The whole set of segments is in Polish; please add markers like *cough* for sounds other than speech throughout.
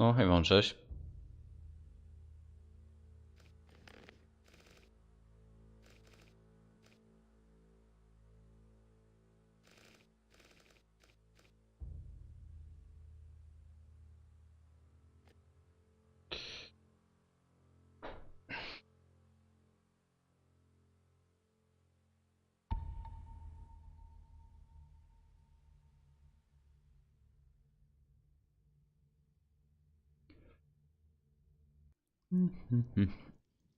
No, hej, mam, cześć.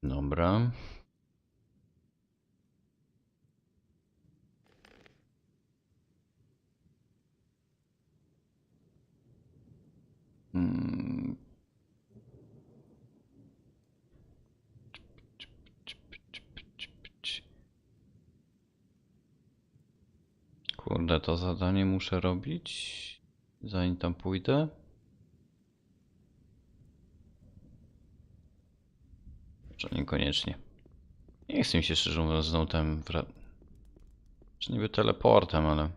Dobra. Mm. Kurde, to zadanie muszę robić, zanim tam pójdę. Niekoniecznie. Nie chcę mi się szczerze mówiąc znowu tam wra... Czy niby teleportem, ale...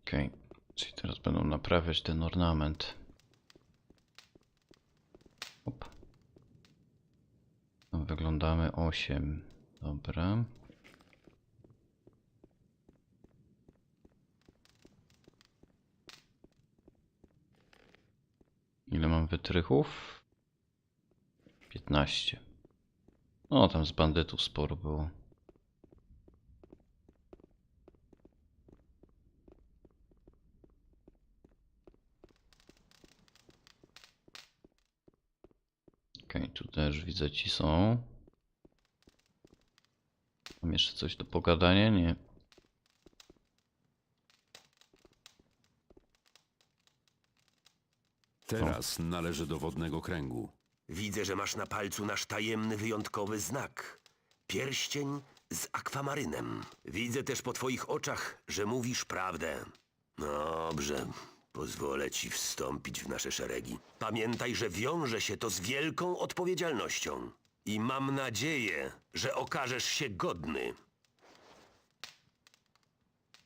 Okej, czyli teraz będą naprawiać ten ornament. Op. Wyglądamy 8. Dobra. Ile mam wytrychów? 15. O, tam z bandytów sporo było. Okej, tu też widzę ci są. Mam jeszcze coś do pogadania? Nie. Teraz należy do wodnego kręgu. Widzę, że masz na palcu nasz tajemny, wyjątkowy znak. Pierścień z akwamarynem. Widzę też po twoich oczach, że mówisz prawdę. Dobrze, pozwolę ci wstąpić w nasze szeregi. Pamiętaj, że wiąże się to z wielką odpowiedzialnością. I mam nadzieję, że okażesz się godny,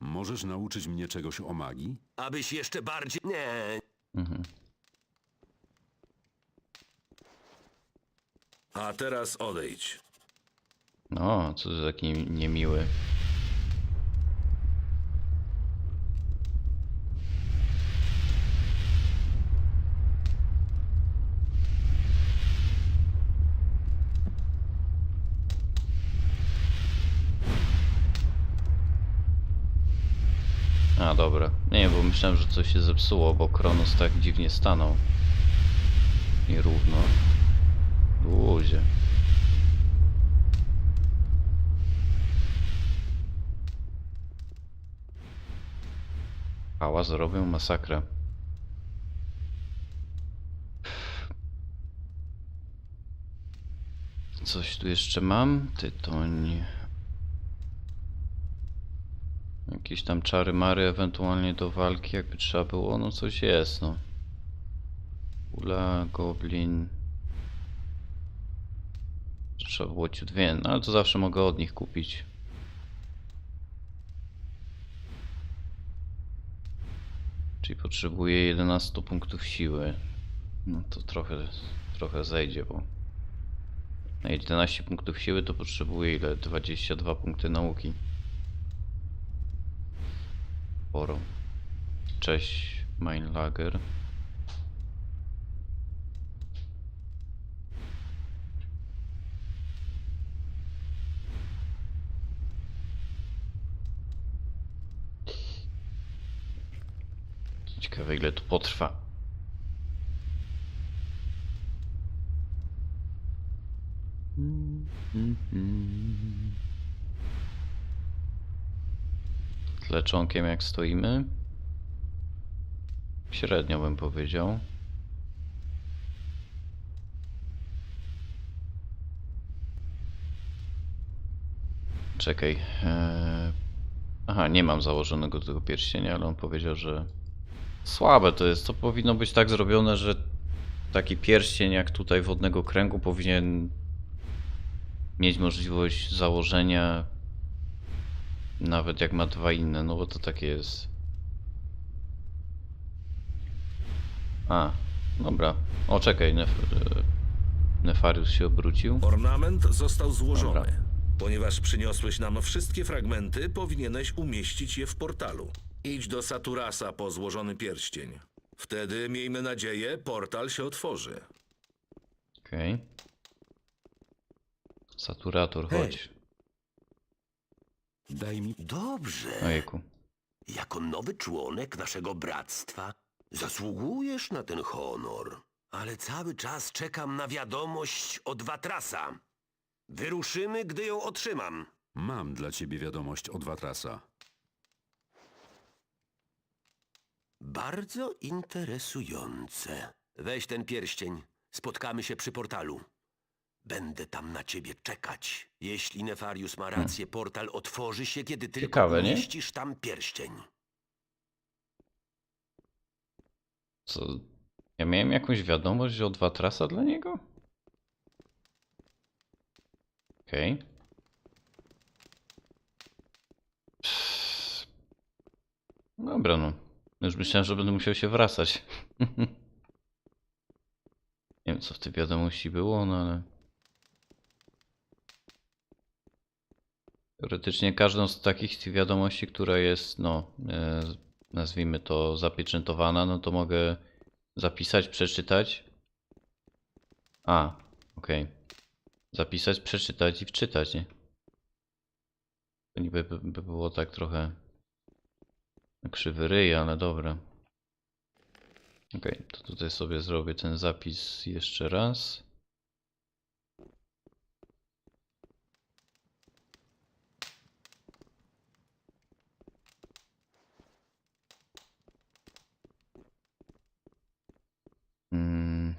Możesz nauczyć mnie czegoś o magii? abyś jeszcze bardziej... Nie, Mhm. A teraz odejdź. No, co za taki niemiły. A, dobra. Nie, bo myślałem, że coś się zepsuło, bo Kronos tak dziwnie stanął. Nierówno. Ludzie. Hałas zrobią masakrę. Coś tu jeszcze mam? Tytoń. Jakieś tam czary mary ewentualnie do walki jakby trzeba było. No coś jest no. Ula, goblin. Trzeba było ciut więcej, no ale to zawsze mogę od nich kupić. Czyli potrzebuję 11 punktów siły. No to trochę, trochę zejdzie, bo na 11 punktów siły to potrzebuję ile? 22 punkty nauki. Sporo. Cześć, Mainlager. Ciekawe ile to potrwa. Z leczonkiem jak stoimy? Średnio bym powiedział. Czekaj. Eee... Aha, nie mam założonego tego pierścienia, ale on powiedział, że Słabe to jest. To powinno być tak zrobione, że taki pierścień jak tutaj wodnego kręgu powinien mieć możliwość założenia Nawet jak ma dwa inne, no bo to takie jest. A, dobra. O, czekaj, Nef e, Nefarius się obrócił. Ornament został złożony. Dobra. Ponieważ przyniosłeś nam wszystkie fragmenty, powinieneś umieścić je w portalu. Idź do Saturasa po złożony pierścień. Wtedy, miejmy nadzieję, portal się otworzy. Okej. Saturator, Hej. chodź. Daj mi... Dobrze. Ojejku. Jako nowy członek naszego bractwa zasługujesz na ten honor. Ale cały czas czekam na wiadomość od Watrasa. Wyruszymy, gdy ją otrzymam. Mam dla ciebie wiadomość od Watrasa. Bardzo interesujące. Weź ten pierścień. Spotkamy się przy portalu. Będę tam na ciebie czekać. Jeśli Nefarius ma rację, portal otworzy się, kiedy tylko Ciekawe, nie? umieścisz tam pierścień. Co? Ja miałem jakąś wiadomość od Watrasa dla niego? Okej. Pff. Dobra, no. Już myślałem, że będę musiał się wracać. *laughs* Nie wiem, co w tej wiadomości było, no ale... Teoretycznie każdą z takich wiadomości, która jest, no, e, nazwijmy to zapieczętowana, no to mogę zapisać, przeczytać. A, okej. Zapisać, przeczytać i wczytać, nie? To niby by, by było tak trochę krzywy ryj, ale dobra. Okej, to tutaj sobie zrobię ten zapis jeszcze raz. Mm.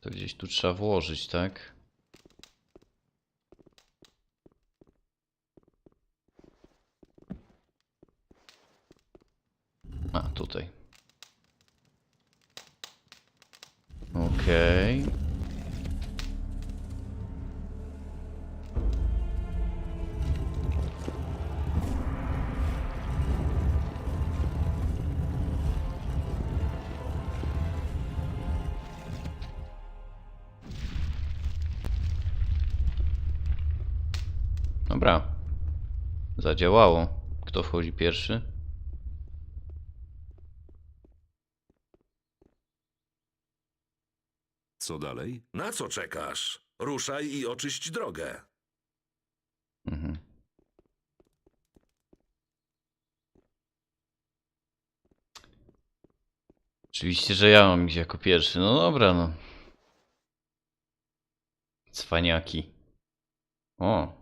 To gdzieś tu trzeba włożyć, tak? Dobra. Zadziałało. Kto wchodzi pierwszy? Co dalej? Na co czekasz? Ruszaj i oczyść drogę. Mhm. Oczywiście, że ja mam iść jako pierwszy. No dobra, no. Cwaniaki. O.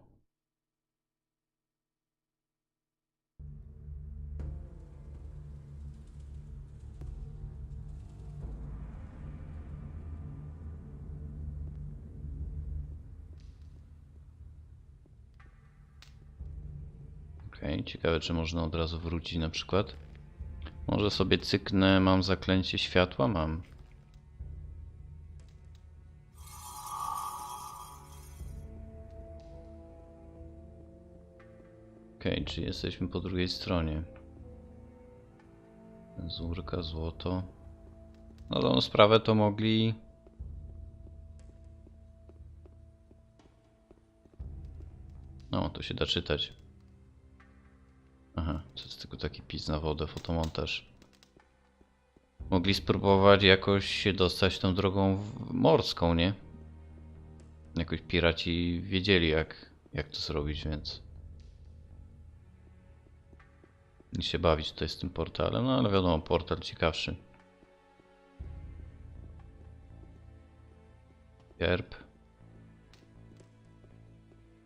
Okej, ciekawe czy można od razu wrócić na przykład. Może sobie cyknę, mam zaklęcie światła? Mam. Okej, czy jesteśmy po drugiej stronie? Zurka, złoto. No tą sprawę to mogli... No, to się da czytać. Aha, to jest tylko taki pis na wodę, fotomontaż. Mogli spróbować jakoś się dostać tą drogą morską, nie? Jakoś piraci wiedzieli jak, jak to zrobić, więc... Nie się bawić tutaj z tym portalem, no ale wiadomo, portal ciekawszy. Gerb.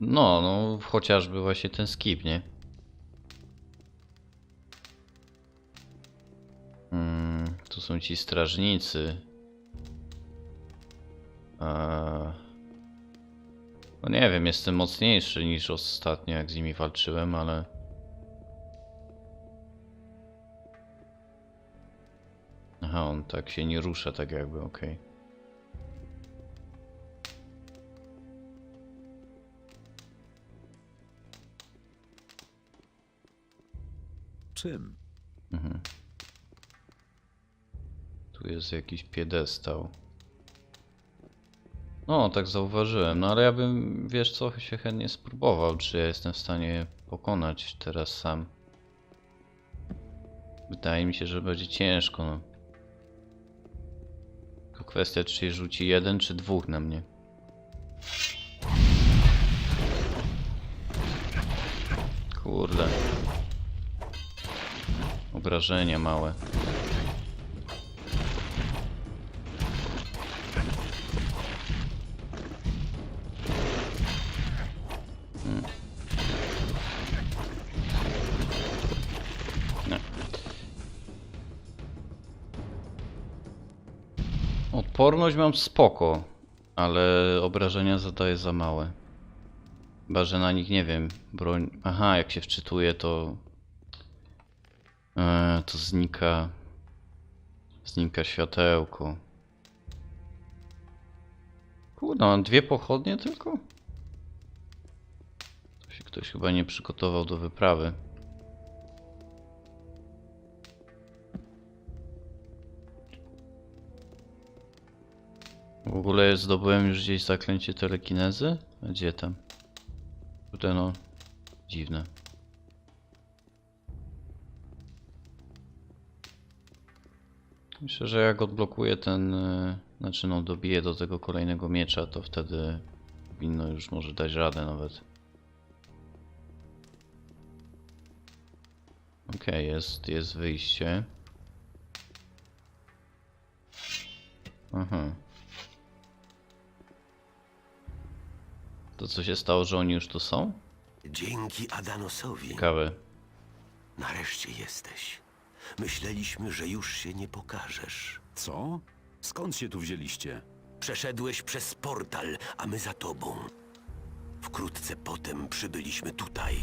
No, no, chociażby właśnie ten skip, nie? Tu są ci strażnicy. Eee... No nie wiem, jestem mocniejszy niż ostatnio, jak z nimi walczyłem, ale... Aha, on tak się nie rusza, tak jakby, ok. Czym? Mhm. Tu jest jakiś piedestał. No, tak zauważyłem. No ale ja bym, wiesz co, się chętnie spróbował, czy ja jestem w stanie pokonać teraz sam. Wydaje mi się, że będzie ciężko, no. Tylko kwestia, czy się rzuci jeden, czy dwóch na mnie. Kurde. Obrażenia małe. Odporność mam spoko, ale obrażenia zadaję za małe. Chyba, że na nich nie wiem, broń. Aha, jak się wczytuje, to. E, to znika. Znika światełko. Kurde, mam dwie pochodnie tylko? To się ktoś chyba nie przygotował do wyprawy. W ogóle zdobyłem już gdzieś zaklęcie telekinezy? Gdzie tam? Kurde no, dziwne. Myślę, że jak odblokuję ten, y, znaczy no dobiję do tego kolejnego miecza, to wtedy powinno już może dać radę nawet. Okej, jest, jest wyjście. Aha. To co się stało, że oni już tu są? Dzięki Adanosowi Ciekawe. nareszcie jesteś. Myśleliśmy, że już się nie pokażesz. Co? Skąd się tu wzięliście? Przeszedłeś przez portal, a my za tobą. Wkrótce potem przybyliśmy tutaj.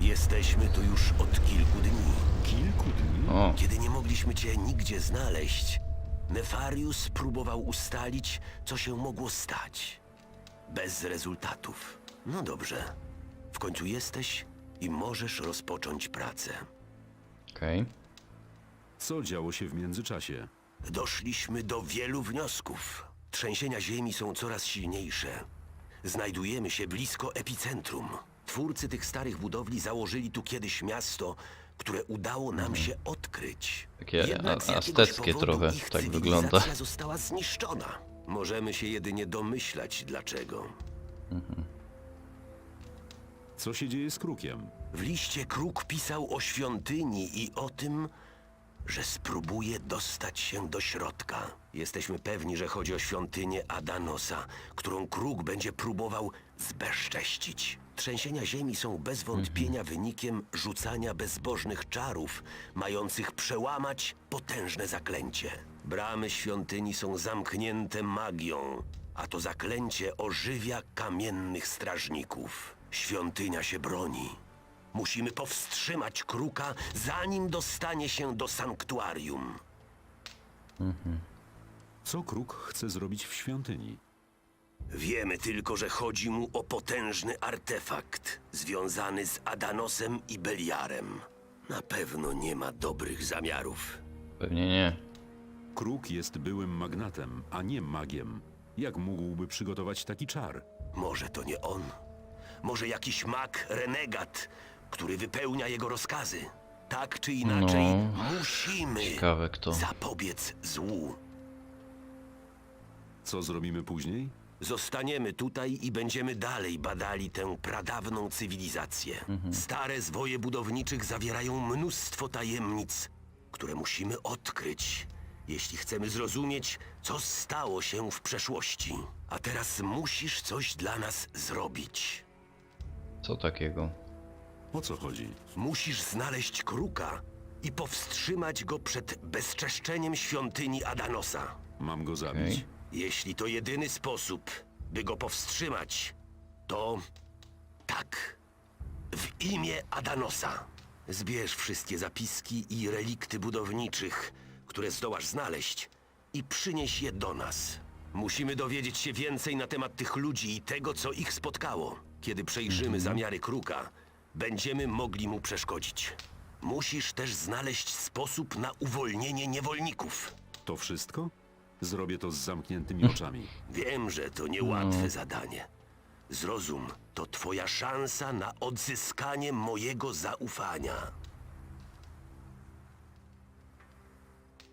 Jesteśmy tu już od kilku dni. Kilku dni? O, Kiedy nie mogliśmy cię nigdzie znaleźć, Nefarius próbował ustalić, co się mogło stać. Bez rezultatów. No dobrze. W końcu jesteś i możesz rozpocząć pracę. okej. Co działo się w międzyczasie? Doszliśmy do wielu wniosków. Trzęsienia ziemi są coraz silniejsze. Znajdujemy się blisko epicentrum. Twórcy tych starych budowli założyli tu kiedyś miasto, które udało nam się odkryć. Takie Jednak a- z jakiegoś azteckie powodu trochę, ich tak cywilizacja wygląda. została zniszczona. Możemy się jedynie domyślać dlaczego. Co się dzieje z krukiem? W liście Kruk pisał o świątyni i o tym, że spróbuje dostać się do środka. Jesteśmy pewni, że chodzi o świątynię Adanosa, którą Kruk będzie próbował zbezcześcić. Trzęsienia ziemi są bez wątpienia wynikiem rzucania bezbożnych czarów, mających przełamać potężne zaklęcie. Bramy świątyni są zamknięte magią, a to zaklęcie ożywia kamiennych strażników. Świątynia się broni. Musimy powstrzymać kruka, zanim dostanie się do sanktuarium. Co kruk chce zrobić w świątyni? Wiemy tylko, że chodzi mu o potężny artefakt związany z Adanosem i Beliarem. Na pewno nie ma dobrych zamiarów. Pewnie nie. Kruk jest byłym magnatem, a nie magiem. Jak mógłby przygotować taki czar? Może to nie on. Może jakiś mag renegat, który wypełnia jego rozkazy. Tak czy inaczej, No, musimy Ciekawe kto. zapobiec złu. Co zrobimy później? Zostaniemy tutaj i będziemy dalej badali tę pradawną cywilizację. Stare zwoje budowniczych zawierają mnóstwo tajemnic, które musimy odkryć, jeśli chcemy zrozumieć, co stało się w przeszłości. A teraz musisz coś dla nas zrobić. Co takiego? O co chodzi? Musisz znaleźć kruka i powstrzymać go przed bezczeszczeniem świątyni Adanosa. Mam go zabić? Okej. Jeśli to jedyny sposób, by go powstrzymać, to tak. W imię Adanosa. Zbierz wszystkie zapiski i relikty budowniczych, które zdołasz znaleźć i przynieś je do nas. Musimy dowiedzieć się więcej na temat tych ludzi i tego, co ich spotkało. Kiedy przejrzymy zamiary kruka, będziemy mogli mu przeszkodzić. Musisz też znaleźć sposób na uwolnienie niewolników. To wszystko? Zrobię to z zamkniętymi oczami. Wiem, że to niełatwe zadanie. Zrozum, to twoja szansa na odzyskanie mojego zaufania.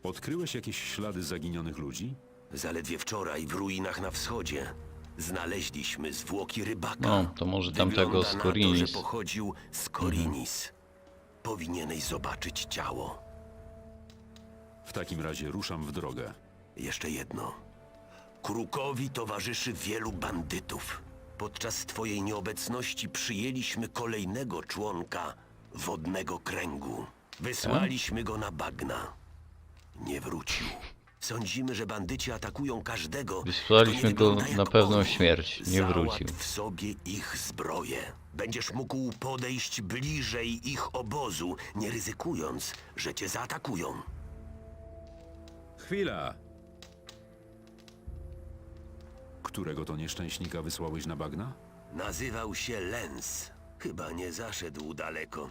Odkryłeś jakieś ślady zaginionych ludzi? Zaledwie wczoraj w ruinach na wschodzie znaleźliśmy zwłoki rybaka. No, to może tamtego Wygląda z na Korinis. To, że pochodził z Korinis. Powinieneś zobaczyć ciało. W takim razie ruszam w drogę. Jeszcze jedno. Krukowi towarzyszy wielu bandytów. Podczas twojej nieobecności przyjęliśmy kolejnego członka wodnego kręgu. Wysłaliśmy go na bagna. Nie wrócił. Sądzimy, że bandyci atakują każdego. Wysłaliśmy nie go wygląda jak na pewną oni. śmierć. Nie Załatw wrócił. w sobie ich zbroję. Będziesz mógł podejść bliżej ich obozu, nie ryzykując, że cię zaatakują. Chwila! Którego to nieszczęśnika wysłałeś na bagna? Nazywał się Lens. Chyba nie zaszedł daleko.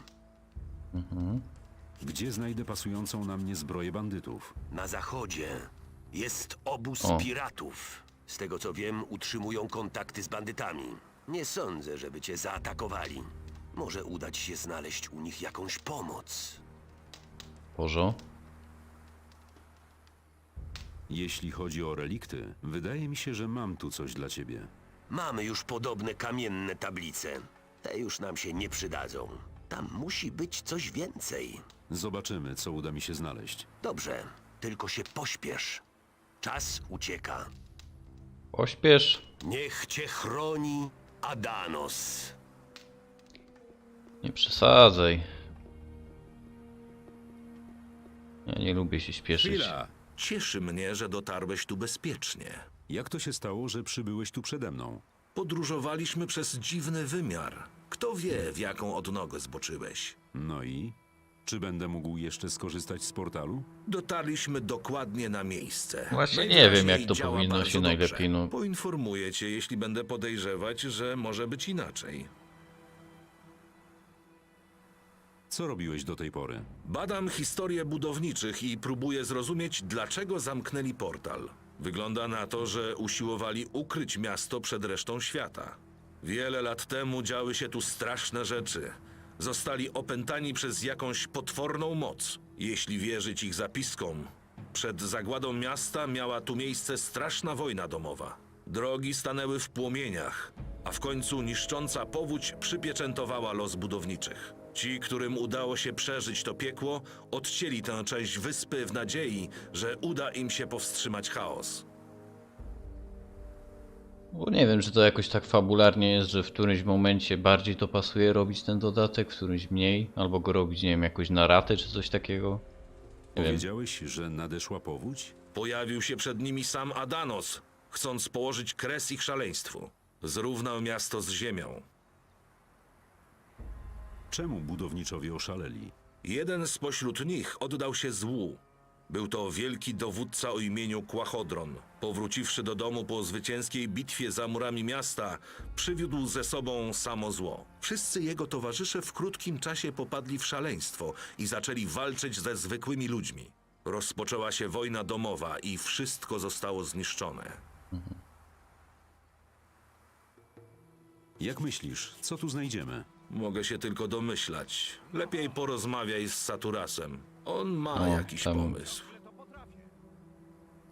Gdzie znajdę pasującą na mnie zbroję bandytów? Na zachodzie jest obóz O. piratów. Z tego co wiem, utrzymują kontakty z bandytami. Nie sądzę, żeby cię zaatakowali. Może udać się znaleźć u nich jakąś pomoc. Porzo. Jeśli chodzi o relikty, wydaje mi się, że mam tu coś dla ciebie. Mamy już podobne kamienne tablice. Te już nam się nie przydadzą. Tam musi być coś więcej. Zobaczymy, co uda mi się znaleźć. Dobrze, tylko się pośpiesz. Czas ucieka. Pośpiesz. Niech cię chroni Adanos. Nie przesadzaj. Ja nie lubię się śpieszyć. Chwila! Cieszy mnie, że dotarłeś tu bezpiecznie. Jak to się stało, że przybyłeś tu przede mną? Podróżowaliśmy przez dziwny wymiar. Kto wie, w jaką odnogę zboczyłeś. No i? Czy będę mógł jeszcze skorzystać z portalu? Dotarliśmy dokładnie na miejsce. Właśnie nie wiem, jak to działa powinno bardzo się dobrze. najlepiej, no. Poinformuję cię, jeśli będę podejrzewać, że może być inaczej. Co robiłeś do tej pory? Badam historię budowniczych i próbuję zrozumieć, dlaczego zamknęli portal. Wygląda na to, że usiłowali ukryć miasto przed resztą świata. Wiele lat temu działy się tu straszne rzeczy. Zostali opętani przez jakąś potworną moc. Jeśli wierzyć ich zapiskom, przed zagładą miasta miała tu miejsce straszna wojna domowa. Drogi stanęły w płomieniach, a w końcu niszcząca powódź przypieczętowała los budowniczych. Ci, którym udało się przeżyć to piekło, odcięli tę część wyspy w nadziei, że uda im się powstrzymać chaos. Bo nie wiem, czy to jakoś tak fabularnie jest, że w którymś momencie bardziej to pasuje robić ten dodatek, w którymś mniej, albo go robić, nie wiem, jakoś na ratę czy coś takiego. Nie wiem. Powiedziałeś, że nadeszła powódź? Pojawił się przed nimi sam Adanos, chcąc położyć kres ich szaleństwu. Zrównał miasto z ziemią. Czemu budowniczowie oszaleli? Jeden spośród nich oddał się złu. Był to wielki dowódca o imieniu Kłachodron. Powróciwszy do domu po zwycięskiej bitwie za murami miasta, przywiódł ze sobą samo zło. Wszyscy jego towarzysze w krótkim czasie popadli w szaleństwo i zaczęli walczyć ze zwykłymi ludźmi. Rozpoczęła się wojna domowa i wszystko zostało zniszczone. Jak myślisz, co tu znajdziemy? Mogę się tylko domyślać. Lepiej porozmawiaj z Saturasem. On ma O, jakiś tam- pomysł.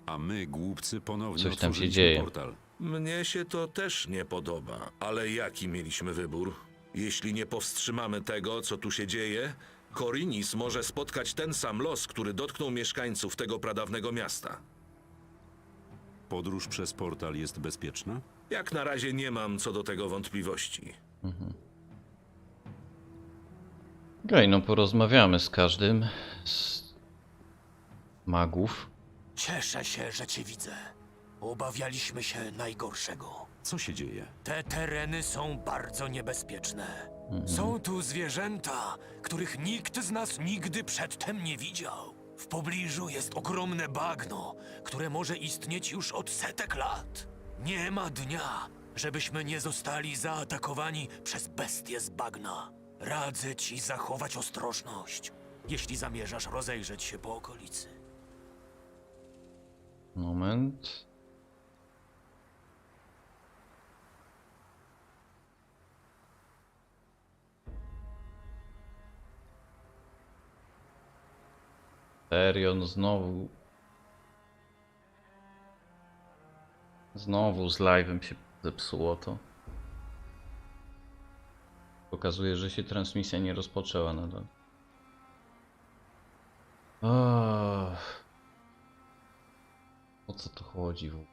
A my, głupcy, ponownie Coś tam się otworzyliśmy dzieje. portal. Mnie się to też nie podoba, ale jaki mieliśmy wybór? Jeśli nie powstrzymamy tego, co tu się dzieje, Korinis może spotkać ten sam los, który dotknął mieszkańców tego pradawnego miasta. Podróż przez portal jest bezpieczna? Jak na razie nie mam co do tego wątpliwości. Okej, no porozmawiamy z każdym z magów. Cieszę się, że cię widzę. Obawialiśmy się najgorszego. Co się dzieje? Te tereny są bardzo niebezpieczne. Są tu zwierzęta, których nikt z nas nigdy przedtem nie widział. W pobliżu jest ogromne bagno, które może istnieć już od setek lat. Nie ma dnia, żebyśmy nie zostali zaatakowani przez bestie z bagna. Radzę ci zachować ostrożność. jeśli zamierzasz rozejrzeć się po okolicy. Moment. Serio, no znowu. Znowu z live'em się zepsuło to. Pokazuje, że się transmisja nie rozpoczęła nadal. Ach. O co to chodzi w ogóle?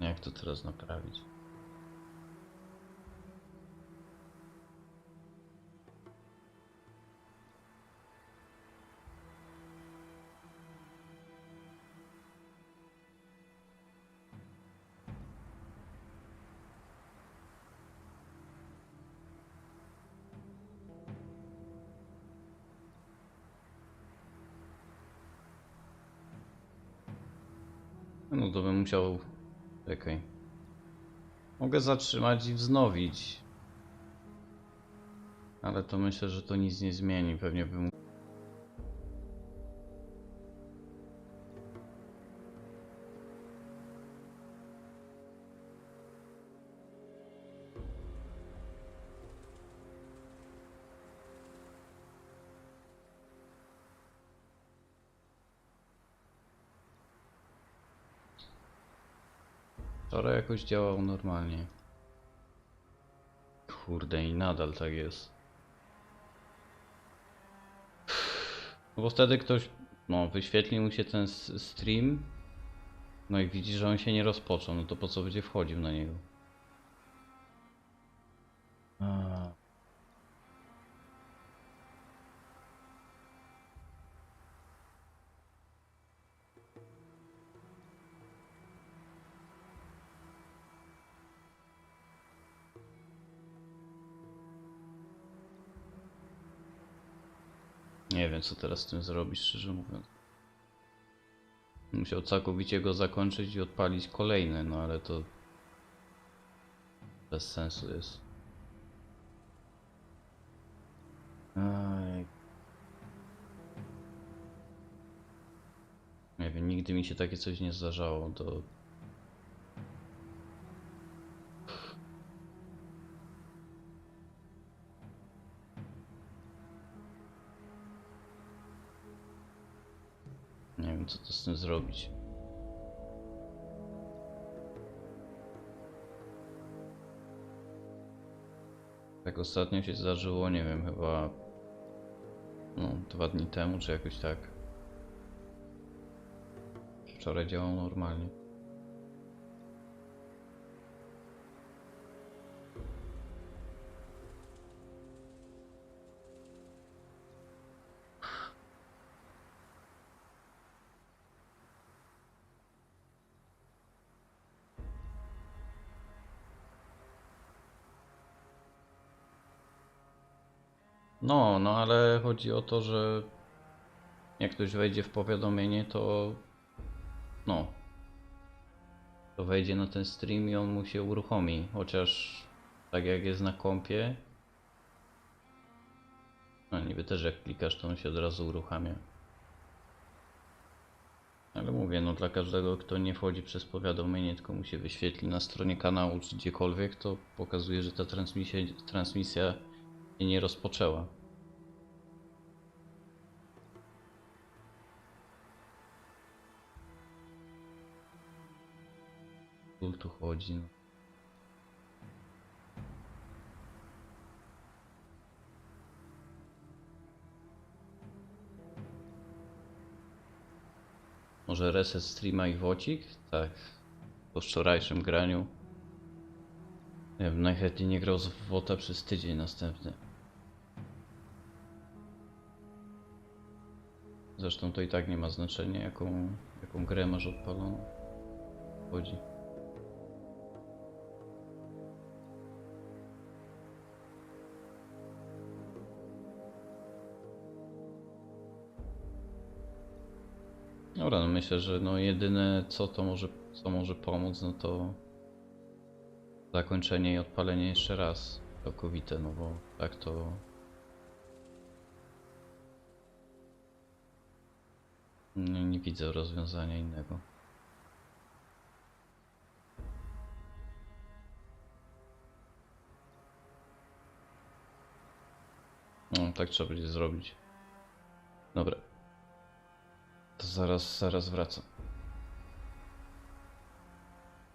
Jak to teraz naprawić? To bym musiał. Mogę zatrzymać i wznowić. Ale to myślę, że to nic nie zmieni. Pewnie bym. Wczoraj jakoś działał normalnie. Kurde, i nadal tak jest. No bo wtedy ktoś, no, wyświetli mu się ten stream, no i widzi, że on się nie rozpoczął, no to po co będzie wchodził na niego? A. Nie wiem, co teraz z tym zrobić, szczerze mówiąc. Musiał całkowicie go zakończyć i odpalić kolejny, no ale to bez sensu jest. Aj. Nie wiem, nigdy mi się takie coś nie zdarzało, to... co to z tym zrobić. Tak ostatnio się zdarzyło, nie wiem, chyba no, dwa dni temu, czy jakoś tak. Wczoraj działał normalnie. No, no ale chodzi o to, że jak ktoś wejdzie w powiadomienie, to no, to wejdzie na ten stream i on mu się uruchomi. Chociaż tak jak jest na kompie, no niby też jak klikasz, to on się od razu uruchamia. Ale mówię, no dla każdego, kto nie wchodzi przez powiadomienie, tylko mu się wyświetli na stronie kanału czy gdziekolwiek, to pokazuje, że ta transmisja, transmisja się nie rozpoczęła. Kul tu chodzi. No. Może reset streama i wocik? Tak. Po wczorajszym graniu. Nie wiem, najchętniej nie grał z WOTA przez tydzień następny. Zresztą to i tak nie ma znaczenia, jaką, jaką grę masz odpaloną. Chodzi. Dobra, no myślę, że no jedyne co to może co może pomóc, no to zakończenie i odpalenie jeszcze raz całkowite, no bo tak to nie, nie widzę rozwiązania innego. No, tak trzeba będzie zrobić. Dobra. To zaraz, zaraz wracam.